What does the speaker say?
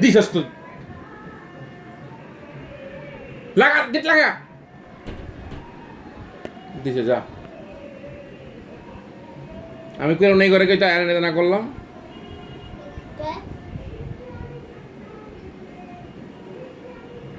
দিছস তুই লাগা গেট লাগা দিছে যা আমি কেন নেই করে কেউ না করলাম। কে?